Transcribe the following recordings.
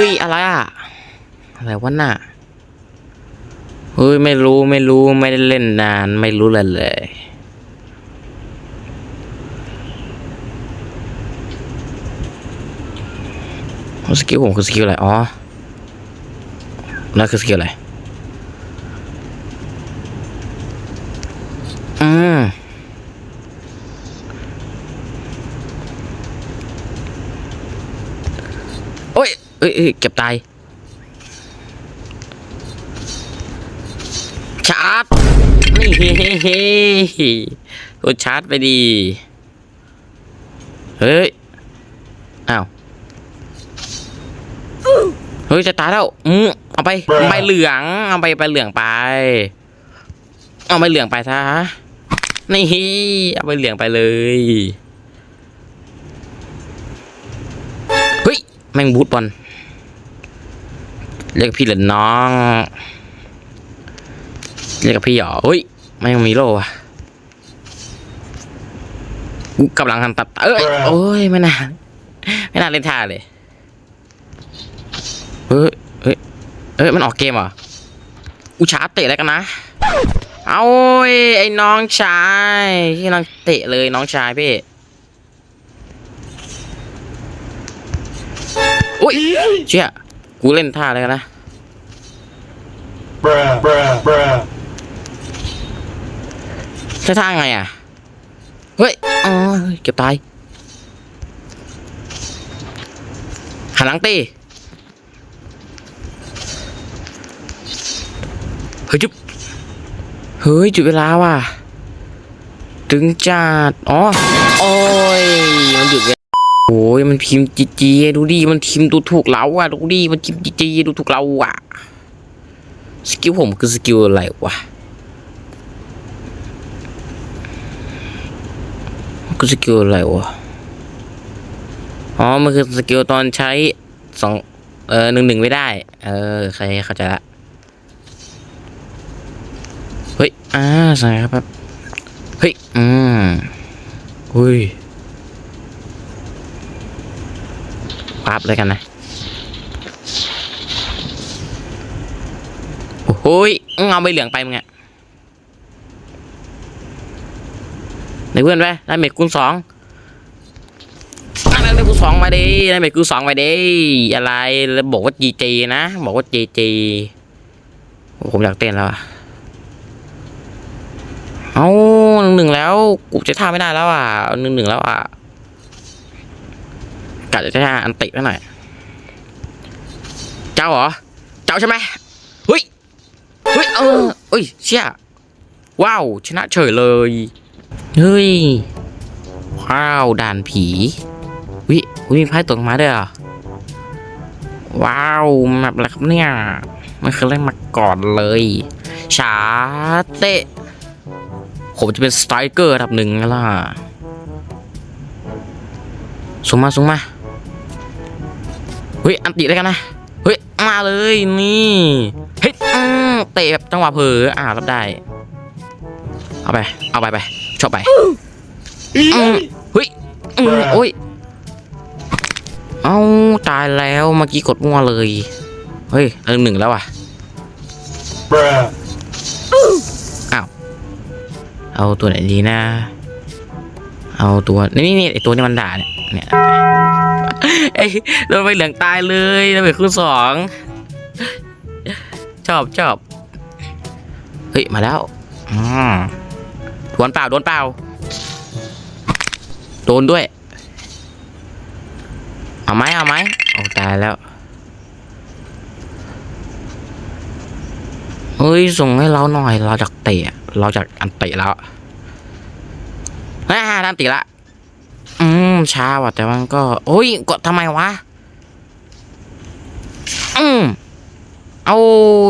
ฮ้ย อะไรอะอะไรวะน่ะเฮ้ย ไม่รู้ไม่รู้ไม่ได้เล่นนาน ไม่รู้เลยเลยสกิลผมคือสกิลอะไร อ๋อนั่นคือสกิลอะไร อืม โอ้ย เอ้ยเอ้ยเก็บตาย ชาร์จนี่เฮ้เฮ้กดชาร์จไปดี เฮ้ย อ้าว เฮ้ย จะตายแล้ว อืมเอาไปใบเหลือง เอาไปใบเหลืองไป เอาใบเหลืองไปซะนี่เอาใบเหลืองไปเลยเฮ้ยแม่งบูทบอล เรียกพี่เหรอน้อง เรียกกับพี่เหรอเฮ้ยแม่งมีโล่อะกูกำลังทำตัด เอ้ยโอ้ยไม่น่าไม่น่าเล่นท่าเลยเฮ้ยเฮ้ยเฮ้ยมันออกเกมเหรออุชาร์จเตะอะไรกันนะ เอาเว้ยไอ้น้องชายที่น้องเตะเลยน้องชายพี่อุ้ยเชี่ย กูเล่นท่าอะไรกันนะ bruh, bruh, bruh. ใช้ท่าไงอะ เฮ้ย อ๋อ เก็บตาย หันหลังตีเฮ้ยจุ๊บ เฮ้ย จุดเวลาว่ะ ถึงจัดอ๋อ โอ้ย มันหยุดเวลา โอ้ยมันพิมพ์จีจีดูดิมันพิมพ์ดูถูกเราอะดูดิมันพิมพ์จีจีดูถูกเราอะสกิลผมคือสกิลอะไรวะกูสกิลอะไรวะอ๋อมันคือสกิลตอนใช้สองเออหนึ่งหนึ่งไม่ได้ เออใครเข้าใจละเฮ้ยอ่าใช่ครับแบบเฮ้ยอืมอุ้ยับเลยกันนะ โอ้โหยมึงเอาใบเหลืองไปมึงอะในเพื่อนไปได้เมกคูณสองได้เมกคูณสองมาดิได้เมกคูณสองมาดิอะไรแล้วบอกว่าจีจีนะ บอกว่าจีจีผมอยากเต้นแล้วอะเอาหนึ่งหนึ่งแล้ว กูจะท่าไม่ได้แล้วอะหนึ่งหนึ่งแล้วอะ กะจะท่อันติไปหน่อย เจ้าเหรอ เจ้าใช่ไหมเฮ้ยเฮ้ยเออเอ้ยเชี่ยว้าวชนะเฉยเลย เฮ้ย ว้าวด่านผีวิวิมีไพ่ตกมาด้วยเหรอว้าวแมปอะไรครับเนี่ยไม่เคยเล่นมาก่อนเลยชาเตะผมจะเป็นสไตรเกอร์อันดับหนึ่งไงล่ะส่งมาส่งมา เฮ้ยอันติได้กันนะเฮ้ยมาเลยนี่เฮ้ยเตะแบบจังหวะเผลออ่ารับได้ เอาไปเอาไปไปชอบไปเฮ้ยโอ้ยเอาตายแล้วเมื่อกี้กดมั่วเลยเฮ้ยเออหนึ่งแล้วอะ bruh. เอาตัวไหนดีนะ เอาตัวนี่นี่นี่ไอตัวนี้มันด่าเนี่ยเนี่ย ไอ้โดนไปเหลืองตายเลยโดนไปคู่สองชอบชอบเฮ้ยมาแล้วอืมดวลเปล่าโดนเปล่าโดนด้วย เอาไหมเอาไหมโอ้ตายแล้วเฮ้ยส่งให้เราหน่อย เราจากเตะ เราจากอันเตะแล้วอ่าฮ่าอันติละ อืมช้าว่ะแต่มันก็ โอ้ยกดทำไมวะ อืมเอา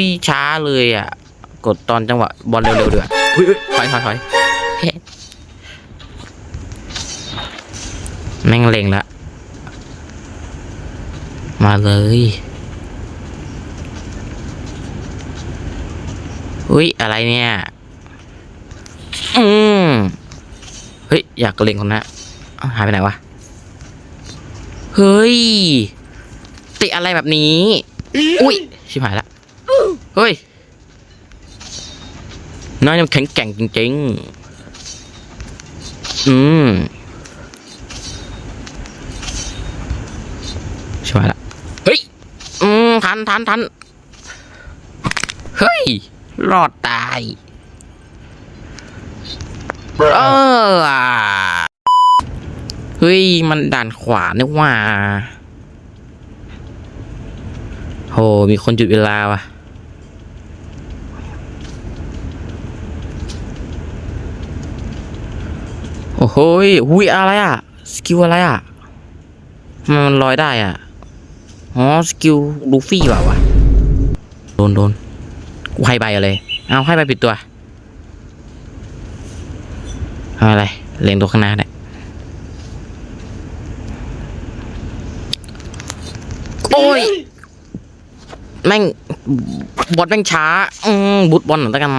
ยช้าเลยอะ กดตอนจังหวะบอลเร็วๆเดือดเฮ้ยเฮ้ยถอยถอยถอยแม่งเล็งละมาเลยอุ้ยอะไรเนี่ย อืมเฮ้ย อยากเล็งคนนะ้ หายไปไหนวะ เฮ้ย ติอะไรแบบนี้ อุ้ย ชิบหายละ เฮ้ย น้อยยังแข็งแกร่งจริง ๆ อืมชิบหายละ เฮ้ย อืม ทันทันทันเฮ้ย รอดตาย เอ Bruh. อ เฮ้ย มันด่านขวาเนี่หว่าโหมีคนหยุดเวลาว่ะ โอ้โหยหุยอะไรอะ สกิลอะไรอะ มันลอยได้อะ อ๋อ สกิลลูฟี่ว่ะวะโดนโดนกูให้ใบเลยเอาให้ใบปิดตัว เอาอะไร เล็งตัวข้างหน้าได้ อ้ยแม่งบอลแม่งช้า อืมบุดบอลหน่อยล้วกัน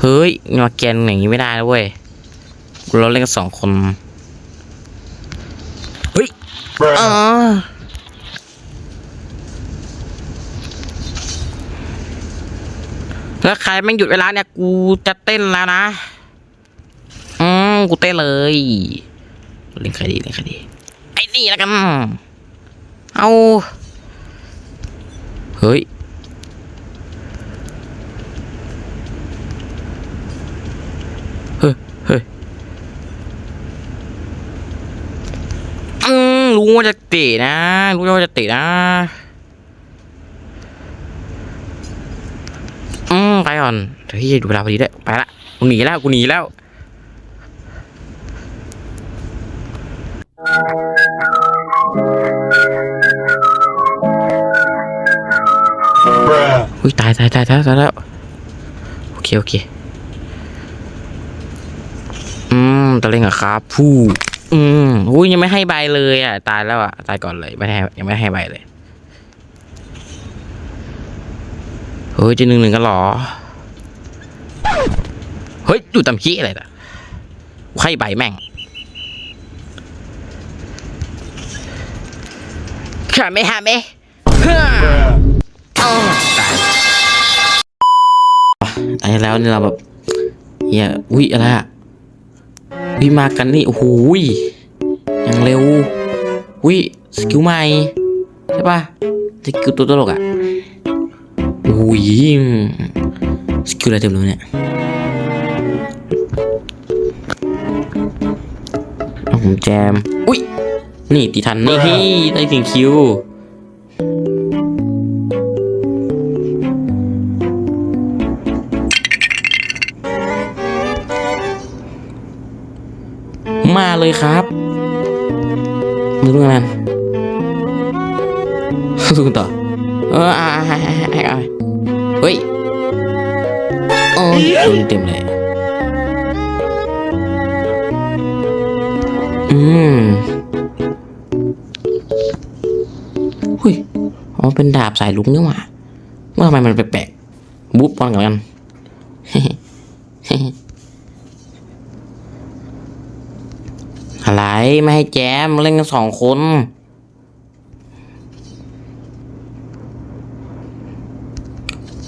เฮ้ยมาแกนอย่างนี้ไม่ได้นะเว้ยเราเล่นกันสองคนเฮ้ยอ่าถ้าใครแม่งหยุดเวลาเนี่ย กูจะเต้นแล้วนะ อืมกูเต้นเลย เล่นใครดีเล่นใครดี ไอ้นี่แล้วกัน เอาเฮ้ยเฮ้ยเฮ้ยอืมรู้ว่าจะเตะนะ รู้ว่าจะเตะนะอืมไปก่อนเฮ้ยดูเวลาพอดีด้วยไปละกูหนีแล้วกูหนีแล้ว อุ้ยตายตายตายตายตายแล้วโอเคโอเคอืมตะเล่งอะครับผู้อืมอุ้ยยังไม่ให้ใบเลยอะ ตายแล้วอะ ตายก่อนเลยไม่ให้ยังไม่ให้ใบเลยเฮ้ยจะหนึ่งหนึ่งกันหรอเฮ้ยอยู่ตำขี้อะไรล่ะให้ใบแม่ง ขาไม่หาไม่เฮ้อ Bruh. อ้าวตายตายแล้วนี่เราแบบเฮียอุ้ยอะไรอะวิมากันนี่โอ้โหยอย่างเร็วอุ้ยสกิลใหม่ใช่ป่ะสกิลตัวตลกอะโอ้ยสกิลอะไรเต็มเลยเนี่ยเอาผมแจม อุ้ย นี่ตีทันนี่ฮี่ได้ถึงคิวมาเลยครับดูตรงนั้นดูต่อ เอออ่าให้ให้ให้ให้เฮ้ยโอ้ยโดนเต็มเลย อืม เป็นดาบสายลุงนี่หว่าว่าทำไมมันแปลกๆบุ๊บบอลกันอะไรไม่ให้แจมเล่นกันสองคน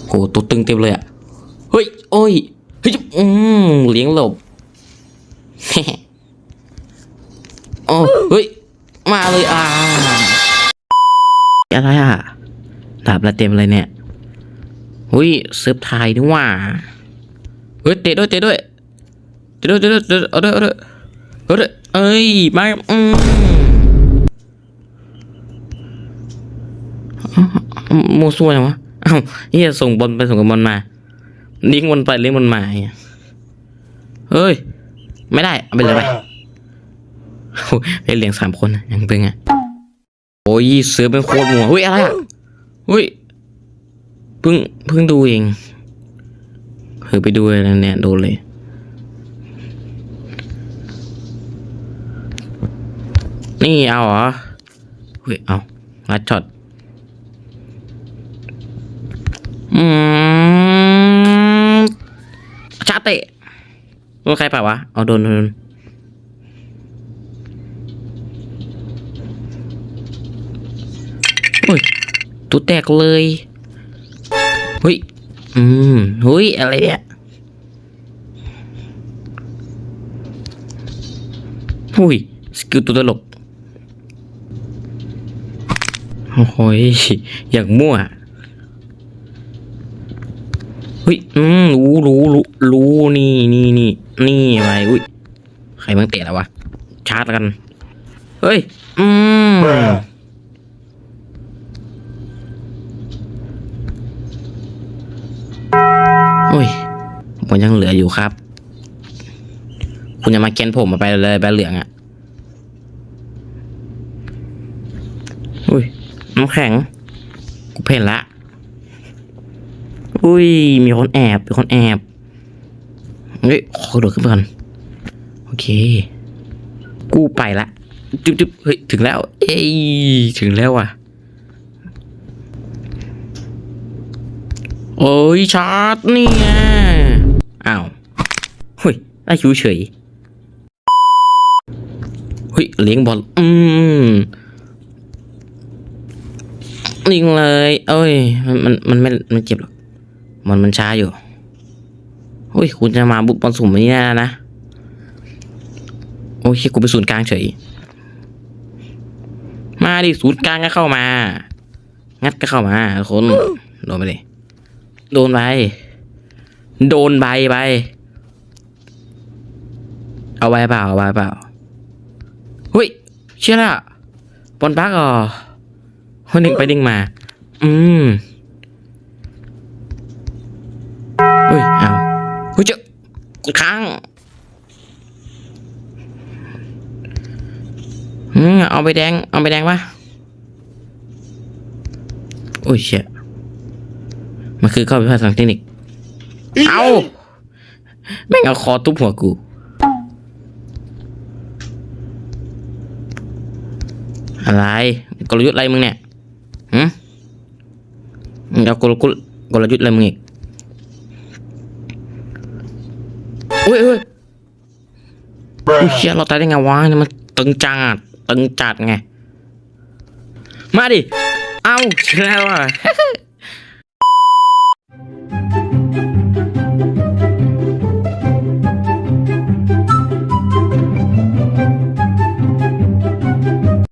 โหตัวตึงเต็มเลยอะ เฮ้ย โอ้ย เฮ้ย อืมเลี้ยงหลบโอ้เฮ้ย มาเลยอ่าอะไรอะ ดาบละเต็มเลยเนี่ยหุ้ยเซิร์ฟไทยนี่ว่าเฮ้ยเตะด้วยเตะด้วยเตะด้วยเตะด้วยเตะด้วยเอาด้วยเอาด้วยเอ้ยเอ้ยมาอืมโมซัวจังวะเอ้าเฮียส่งบอลไปส่งกับบอลมาลี้ยงบอลไปลี้ยงบอลมาเฮ้ย ไม่ได้เอาไปเลยไป Bruh. โอ้ยไปเลี้ยงสามคนยังเป็นไงโอ้ยเสือเป็นโคตรมัวเฮ้ยอะไรอะ เฮ้ยเพิ่งเพิ่งดูเองเฮ้ยไปดูเลยนะเนี่ยโดนเลย นี่เอาเหรอเฮ้ยเอาลัดช็อตอืมชาเตะโดนใครเปล่าวะ เอาโดนโดน ตัวแตกเลยเฮ้ยอืมเฮ้ยอะไรเนี่ยหุ้ยสกิลตัวตลกโอ้โหยอย่างมั่วเฮ้ยอืมรู้รู้รู้รู้นี่นี่นี่นี่อะไรอุ้ยใครมังเตะแล้ววะชาร์จกัน เฮ้ย อืม Bruh. โอ้ย ผมยังเหลืออยู่ครับ คุณจะมาเกณฑ์ผมมาไปเลยใบเหลืองอะ่ะอุ้ยน้ำแข็ง กูเพ่นละ อุ้ย มีคนแอบมีคนแอบเฮ้ยขอกระโดดขึ้นไปก่อน โอเค กูไปละจุ๊บจุ๊บเฮ้ย ถึงแล้ว เอ้ย ถึงแล้วว่ะ โอ้ยชาร์จนี่ไง อ้าวเฮ้ยได้คิวเฉยเฮ้ยเลี้ยงบอลอืมยิงเลยเอ้ยมันมันมันไม่มันเจ็บหรอกมันมันช้าอยู่เฮ้ยคุณจะมาบุกบอลสุ่มนี้แน่นะโอ้ยกูไปศูนย์กลางเฉย มาดิศูนย์กลางก็เข้ามา งัดก็เข้ามาคนโดนไปเลยโดนไป โดนใบไป เอาไว้เปล่าเอาไว้เปล่าเฮ้ย เชื่อละบอลปักอ๋อคนหนึ่งไปดึงมา อืมเฮ้ย เอาเฮ้ยเจ้าค้างอืมเอาไปแดง เอาไปแดงปะโอ้ยเชี่ยมันคือข้อพิพาททางเทคนิค เอาแม่งเอาคอทุบหัวกู อะไร กลยุทธ์อะไรมึงเนี่ยหืมมึงเอากลยุทธ์กลยุทธ์อะไรมึงอีกอุ้ยอุ้ย Bruh. อุ้ยเชี่ยเราตายได้ไงวะนี่มันตึงจัดตึงจัดไง มาดิ เอ้าเชื่อแล้วอะ